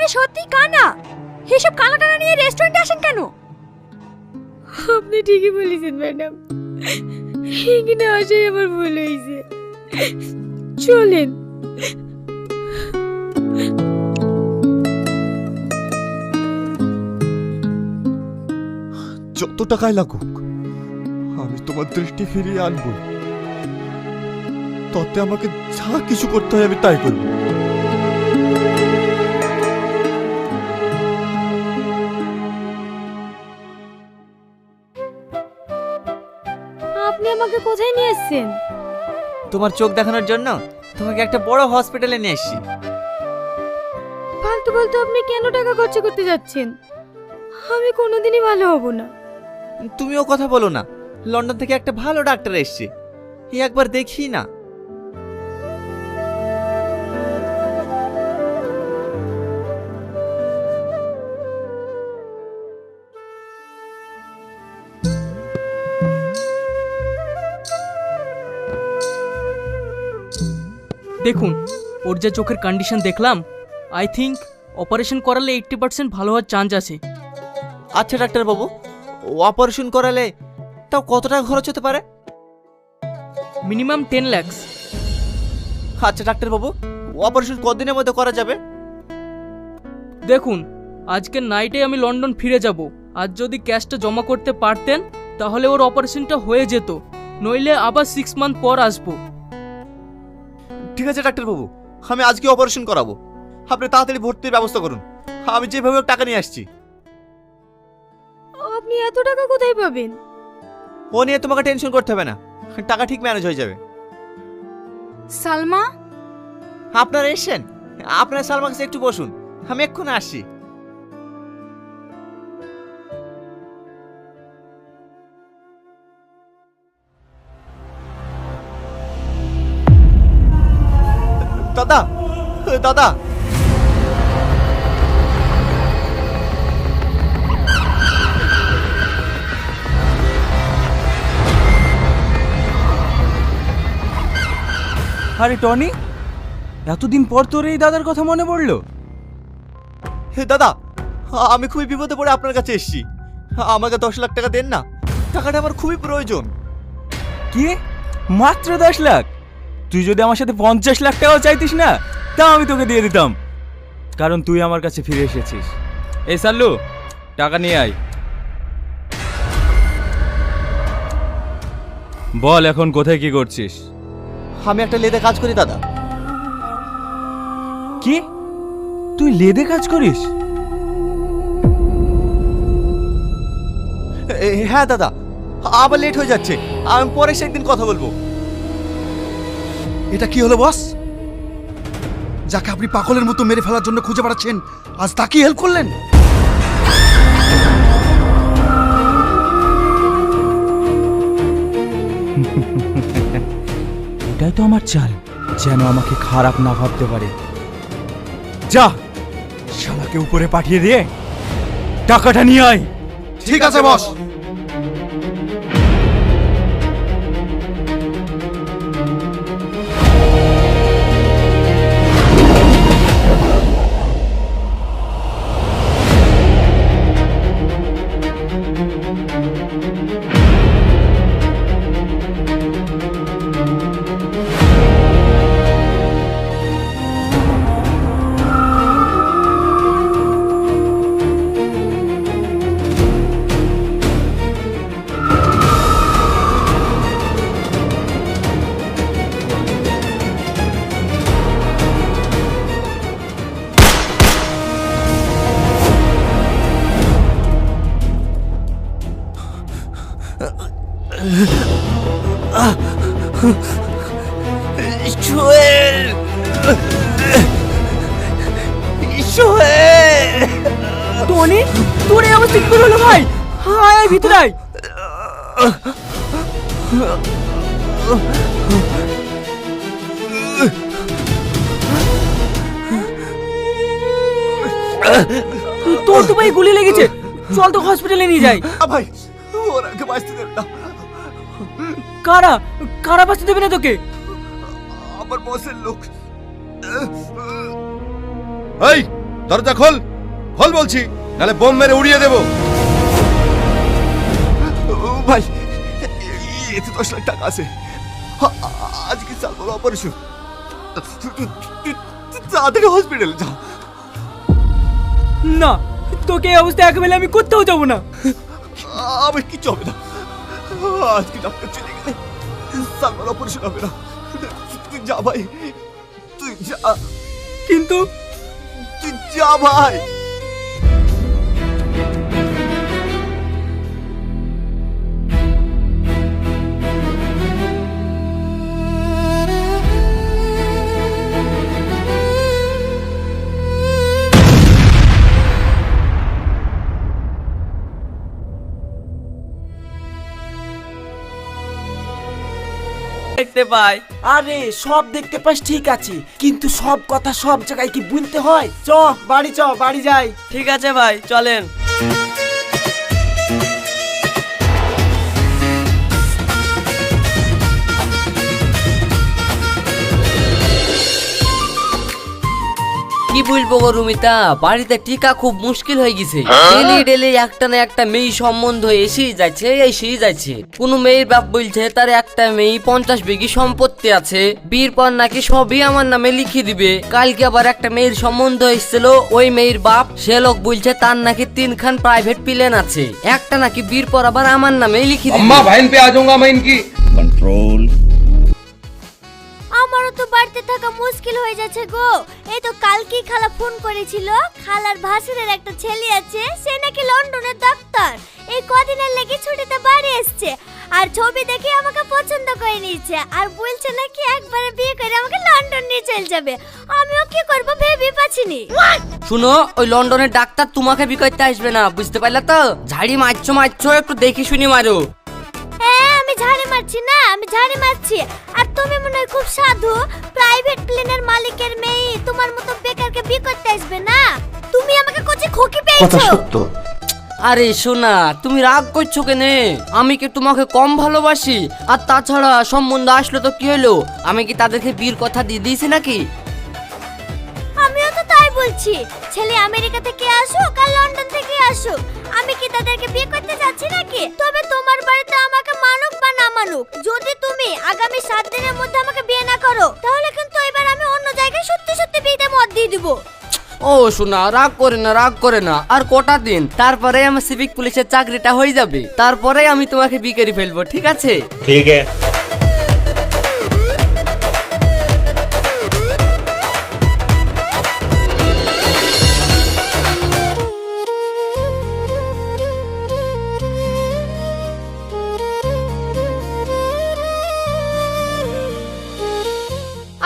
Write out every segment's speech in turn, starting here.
মানে সত্যি কানা? এসব কানা টানা নিয়ে রেস্টুরেন্টে আসেন কেন? আপনি ঠিকই বলেছেন ম্যাডাম। এখানে আসাই আমার ভুল হয়েছে। চলেন। যত টাকায় লাগুক আমি তোমার দৃষ্টি ফিরিয়ে আনব ততে আমাকে যা কিছু করতে হয় আমি তাই করব। আমাকে কোথায় নিয়ে এসেছেন? তোমার চোখ দেখানোর জন্য তোমাকে একটা বড় হসপিটালে নিয়ে এসেছি। ফালতু ফালতু আপনি কেন টাকা খরচ করতে যাচ্ছেন? আমি কোনোদিনই ভালো হব না। তুমিও কথা বলো না। লন্ডন থেকে একটা ভালো ডাক্তার এসেছে। একবার দেখি না। দেখুন ওর যে চোখের কন্ডিশন দেখলাম আই থিঙ্ক অপারেশন করালে এইট্টি পার্সেন্ট ভালো হওয়ার চান্স আছে। আচ্ছা ডাক্তার বাবু অপারেশন করালে তাও কত টাকা খরচ হতে পারে? মিনিমাম টেন ল্যাক্স আচ্ছা ডাক্তার বাবু অপারেশন কতদিনের মধ্যে করা যাবে? দেখুন আজকে নাইটে আমি লন্ডন ফিরে যাব। আর যদি ক্যাশটা জমা করতে পারতেন তাহলে ওর অপারেশনটা হয়ে যেত। নইলে আবার সিক্স মান্থ পর আসব। ঠিক আছে ডাক্তারবাবু। আমি আজকে অপারেশন করাবো। আপনি তাড়াতাড়ি ভর্তির ব্যবস্থা করুন। আমি যেভাবে হোক টাকা নিয়ে আসছি। আপনি এত টাকা কোথায় পাবেন? ও নিয়ে তোমাকে টেনশন করতে হবে না। টাকা ঠিক ম্যানেজ হয়ে যাবে। সালমা? আপনারা এসেন আপনার সালমা কাছে একটু বসুন। আমি এক্ষুনি আসছি। দাদা দাদা। আরে টনি এতদিন পর তোর এই দাদার কথা মনে পড়ল? হে দাদা আমি খুবই বিপদে পড়ে আপনার কাছে এসেছি। আমাকে দশ লাখ টাকা দেন না। টাকাটা আমার খুবই প্রয়োজন। কি? মাত্র দশ লাখ? তুই যদি আমার সাথে পঞ্চাশ লাখ টাকাও চাইতিস না তা আমি তোকে দিয়ে দিতাম। কারণ তুই আমার কাছে ফিরে এসেছিস। এই সাল্লু টাকা নিয়ে আয়। বল এখন কোথায় কি করছিস? আমি একটা লেদে কাজ করি দাদা। কি? তুই লেদে কাজ করিস? হ্যাঁ দাদা। আবার লেট হয়ে যাচ্ছে। আমি পরে সে একদিন কথা বলব। এটা কি হলো বস? যাকে আপনি পাগলের মতো মেরে ফেলার জন্য খুঁজে বেড়াচ্ছেন আজ তাকেই হেল্প করলেন? এটাই তো আমার চাল যেন আমাকে খারাপ না ভাবতে পারে। যা শালাকে উপরে পাঠিয়ে দিয়ে টাকাটা নিয়ে আয়। ঠিক আছে বস। সোহেল সোহেল টনি তোর এই অবস্থা কি করে হলো ভাই? হায় ভিতরে আয়। তোর তো ভাই গুলি লেগেছে। চল তো হসপিটালে নিয়ে যাই। ভাই ওরাকে বাঁচতে দেন না। কারা কারা বাঁচতে দেবে না তোকে আমার বসের লোক এই দরজা খোল খোল বলছি নাহলে বোম মেরে উড়িয়ে দেবো ভাই এতে দশ লাখ টাকা আছে আজকে চালবো অপারেশন তাড়াতাড়ি হসপিটালে যা না তোকে এই অবস্থা একেবারে আমি কোথাও যাব না আমার কিচ্ছু হবে না আজকে ডাক্তার চলে গেলে সালমার অপারেশন হবে না। তুই যা ভাই তুই যা। কিন্তু তুই যা ভাই। দেখতে পাই। আরে সব দেখতে পাস ঠিক আছে। কিন্তু সব কথা সব জায়গায় কি বলতে হয়? চ বাড়ি চ বাড়ি যাই। ঠিক আছে ভাই চলেন। কি বলবো গো রুমিতা বাড়িতে টিকা খুব মুশকিল হয়ে গেছে ডেলি ডেলি একটা না একটা মেয়ে সম্বন্ধ এসেই যাচ্ছে এসেই যাচ্ছে কোন মেয়ের বাপ বলছে তার একটা মেয়ে পঞ্চাশ বিঘি সম্পত্তি আছে বিয়ের পর নাকি সবই আমার নামে লিখে দিবে কালকে আবার একটা মেয়ের সম্বন্ধ এসেছিল ওই মেয়ের বাপ সে লোক বলছে তার নাকি তিনখান প্রাইভেট প্লেন আছে একটা নাকি বিয়ের পর আবার আমার নামে লিখে দিবে बहन पे आ जाऊंगा मैं इनकी আমারও তো বাড়িতে থাকা মুশকিল হয়ে যাচ্ছে গো। এই তো কালকেই খালা ফোন করেছিল খালার ভাসুরের একটা ছেলে আছে সে নাকি লন্ডনের ডাক্তার। এই কদিনের লেগে ছুটিতে বাড়ি এসছে আর ছবি দেখে আমাকে পছন্দ করে নিয়েছে আর বলছে নাকি একবারে বিয়ে করে আমাকে লন্ডন নিয়ে চলে যাবে। আমিও কি করব ভেবে পাচ্ছিনি। শুনো ওই লন্ডনের ডাক্তার তোমাকে বিকইতে আসবে না বুঝতে পারলে তো? ঝাড়ি মারছো মারছো একটু দেখে শুনি মারো। হ্যাঁ আমি ঝাড়ি মারছি না আমি ঝাড়ি মারছি। তুমি মনে হয় খুব সাধু। প্রাইভেট প্লেনের মালিকের মেয়ে তোমার মতো বেকারকে বিয়ে করতে আসবে না? তুমি আমাকে কোচে খোকি পেয়েছ। আরে শোনা তুমি রাগ করছ কেনে? আমি কি তোমাকে কম ভালোবাসি? আর তাছাড়া সম্বন্ধ আসলো তো কি হলো? আমি কি তাদেরকে বিয়ের কথা দিয়ে দিয়েছি নাকি? আমিও তো তাই বলছি। ছেলে আমেরিকা থেকে আসুক আর লন্ডন ও শোনা রাগ করে না রাগ করে না। আর কটা দিন? তারপরে আমার সিভিক পুলিশের চাকরিটা হয়ে যাবে। তারপরে আমি তোমাকে বিয়ে করে ফেলব ঠিক আছে?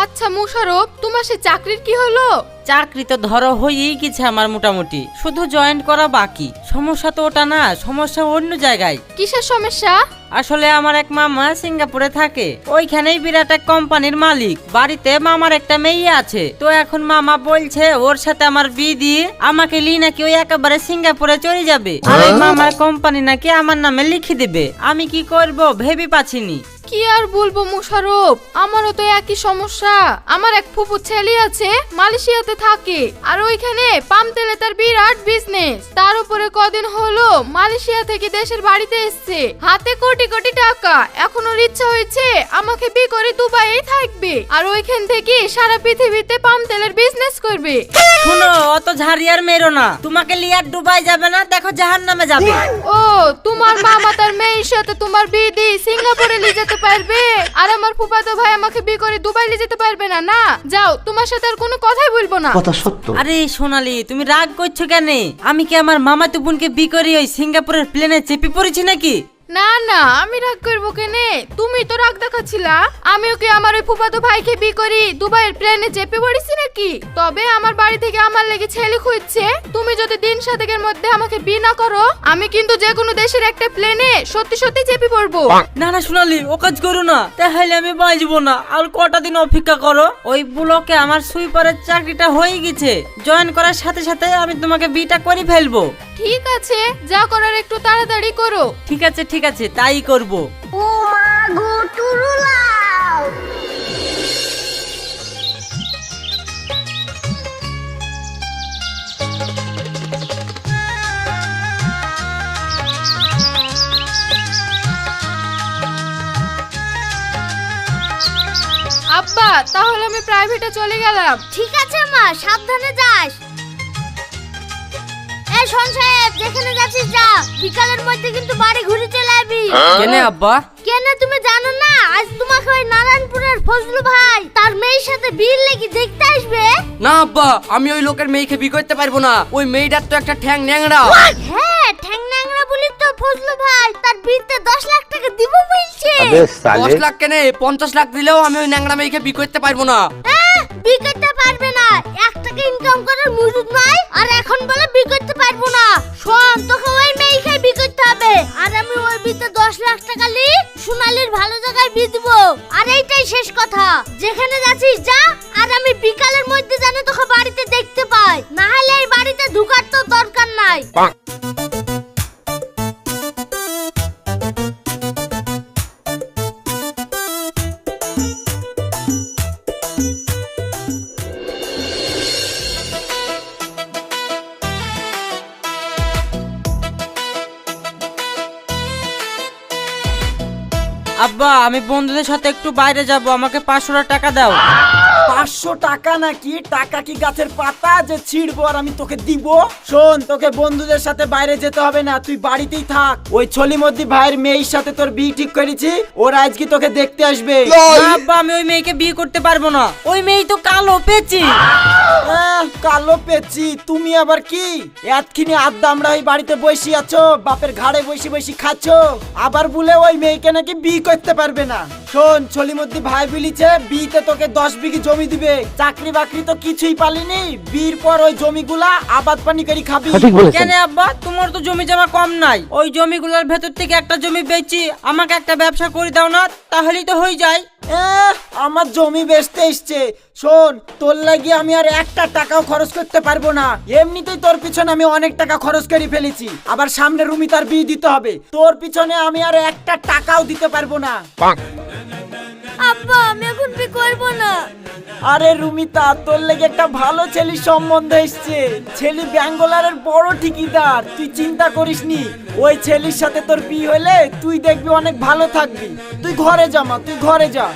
আচ্ছা মুশারফ তোমার সে চাকরির কি হলো? চাকরি তো ধরো হয়েই গেছে আমার মোটামুটি। শুধু জয়েন করা বাকি। সমস্যা তো ওটা না সমস্যা অন্য জায়গায়। কিসের সমস্যা? আসলে আমার এক মামা সিঙ্গাপুরে থাকে। ওইখানেই বিরাট এক কোম্পানির মালিক। বাড়িতে মামার একটা মেয়ে আছে। তো এখন মামা বলছে ওর সাথে আমার বিয়ে দিয়ে আমাকে লি নাকি ওই একেবারে সিঙ্গাপুরে চলে যাবে। আর ওই মামার কোম্পানি নাকি আমার নামে লিখে দেবে। আমি কি করব ভেবে পাচ্ছিনি কি আর বলব মুশারফ? আমারও তো একই সমস্যা। আমার এক ফুপু ছেলে আছে মালয়েশিয়াতে থাকে আর ওইখানে পাম তেলে তার বিরাট বিজনেস তার উপরে কদিন হলো মালয়েশিয়া থেকে দেশের বাড়িতে এসছে। হাতে কোটি কোটি টাকা। এখন ওর ইচ্ছা হয়েছে আমাকে বিয়ে করে দুবাইয়ে থাকবে। আর ওইখান থেকে সারা পৃথিবীতে পাম তেলের বিজনেস করবে। শুনো অত ঝাড়িয়ার মেরো না। তোমাকে লিয়ার ডুবাই যাবে না দেখো জাহান নামে যাবে। ও তোমার মামা তার মেয়ের সাথে তোমার বিয়ে দিয়ে সিঙ্গাপুরে নিয়ে যেতে পারবে? আর আমার ফুফাতো ভাই আমাকে বিয়ে করে দুবাই নিয়ে যেতে পারবে না না? যাও তোমার সাথে আর কোনো কথাই বলব না। কথা সত্য। আরে সোনালি তুমি রাগ করছ কেন? আমি কি আমার মামাতো বোনকে বিয়ে করি ওই সিঙ্গাপুরের প্লেনে চেপে পড়েছি নাকি? না না আমি রাগ করব কেনে? তুমি তো রাগ দেখাচ্ছিলা। আমিও কি আমার ওই ফুফাতো ভাইকে বিয়ে করি দুবাইয়ের প্লেনে চেপে পড়েছি নাকি? তবে আমার বাড়ি থেকে আমার লেগে ছেলে খুঁজছে। তুমি যদি দিন সাতেকের মধ্যে আমাকে বিয়ে না করো আমি কিন্তু যে কোনো দেশের একটা প্লেনে সত্যি সত্যি চেপে পড়ব। না না সোনালি ও কাজ করো না। তাহলে আমি বাঁচবো না। আর কটা দিন অপেক্ষা করো। ওই ব্লকে আমার সুইপারের চাকরিটা হয়ে গেছে। জয়েন করার সাথে সাথে আমি তোমাকে বিটা করে ফেলব। ঠিক আছে যা করার একটু তাড়াতাড়ি করো। ঠিক আছে ঠিক আছে তাই করব। ও মা গো টুরুলাও আব্বা তাহলে আমি প্রাইভেটে চলে গেলাম। ঠিক আছে মা সাবধানে যাস। এই শোন সাহেব যেখানে যাচ্ছিস যা বিকালের মধ্যে কিন্তু কেনে আব্বা? কেন তুমি জানো না? আজ তোমাকে ওই নারায়ণপুরের ফজলু ভাই তার মেয়ের সাথে বিল লেগে দেখতে আসবে? না আব্বা আমি ওই লোকের মেয়েকে বিয়ে করতে পারব না। ওই মেয়েটার তো একটা ঠ্যাং ন্যাংরা হ্যাঁ ঠ্যাং ন্যাংরা বলি তো ফজলু ভাই তার বিলতে দশ লাখ টাকা দিব বলছে। দশ লাখ কেনে? পঞ্চাশ লাখ দিলেও আমি ওই ন্যাংরা মেয়েকে বিয়ে করতে পারব না। হ্যাঁ, বিয়ে করতে আমি বন্ধুদের সাথে একটু বাইরে যাব আমাকে পাঁচশো টাকা দাও। পাঁচশো টাকা নাকি? টাকা কি গাছের পাতা যে ছিড়বো আর আমি তোকে দিব? শোন তোকে বন্ধুদের সাথে বাইরে যেতে হবে না তুই বাড়িতেই থাক। ওই ছলিমদ্দি ভাইয়ের মেয়ের সাথে তোর বিয়ে ঠিক করেছি ওরা আজকে তোকে দেখতে আসবে। আব্বা আমি ওই মেয়েকে বিয়ে করতে পারব না। ওই মেয়ে তো কালো পেয়েছি কালো পেয়েছি তুমি আবার কি? এতখিনি আড্ডা আমরা ওই বাড়িতে বসে আছো বাপের ঘাড়ে বসে বসে খাচ্ছ আবার বলে ওই মেয়েকে নাকি বিয়ে করতে পারবে না। শোন ছলি ছলিমদ্দি ভাই বলিছে বিয়েতে তোকে দশ বিঘি জমি দিবে। চাকরি বাকরি তো কিছুই পালিনি। বিয়ের পর ওই জমিগুলা আবাদ পানি করে খাবি। কেন আব্বা? তোমার তো জমি জমা কম নাই। ওই জমিগুলোর ভেতর থেকে একটা জমি বেচি আমাকে একটা ব্যবসা করে দাও না তাহলেই তো হয়ে যায়। আমার জমি বেচতে এসছে। শোন তোর লাগি আমি আর একটা টাকাও খরচ করতে পারব না। এমনিতেই তোর পিছনে আমি অনেক টাকা খরচ করে ফেলেছি। আবার সামনে রুমি তার বিয়ে দিতে হবে। তোর পিছনে আমি আর একটা টাকাও দিতে পারব না। আব্বা, আমি এখন বিয়ে করব না। আরে রুমিতা, তোর লেগে একটা ভালো ছেলের সম্বন্ধ এসছে। ছেলে ব্যাঙ্গলারের বড় ঠিকিদার, তুই চিন্তা করিস নি ওই ছেলের সাথে তোর বিয়ে হলে তুই দেখবি অনেক ভালো থাকবি। তুই ঘরে যা মা, তুই ঘরে যা।